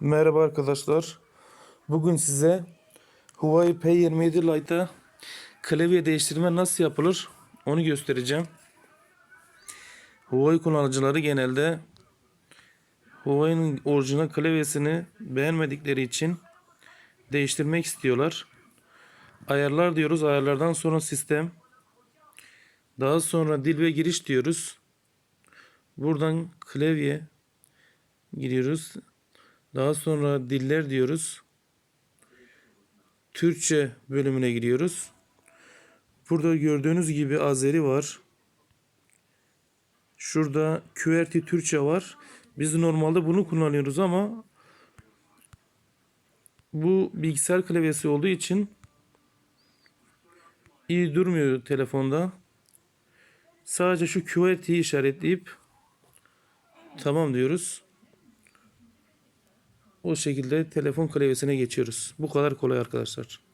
Merhaba arkadaşlar. Bugün size Huawei P27 Lite'a klavye değiştirme nasıl yapılır onu göstereceğim. Huawei kullanıcıları genelde Huawei'nin orijinal klavyesini beğenmedikleri için değiştirmek istiyorlar. Ayarlar diyoruz. Ayarlardan sonra sistem. Daha sonra dil ve giriş diyoruz. Buradan klavye giriyoruz. Daha sonra diller diyoruz. Türkçe bölümüne giriyoruz. Burada gördüğünüz gibi Azeri var. Şurada QWERTY Türkçe var. Biz normalde bunu kullanıyoruz ama bu bilgisayar klavyesi olduğu için iyi durmuyor telefonda. Sadece şu QWERTY'yi işaretleyip tamam diyoruz. O şekilde telefon klavyesine geçiyoruz. Bu kadar kolay arkadaşlar.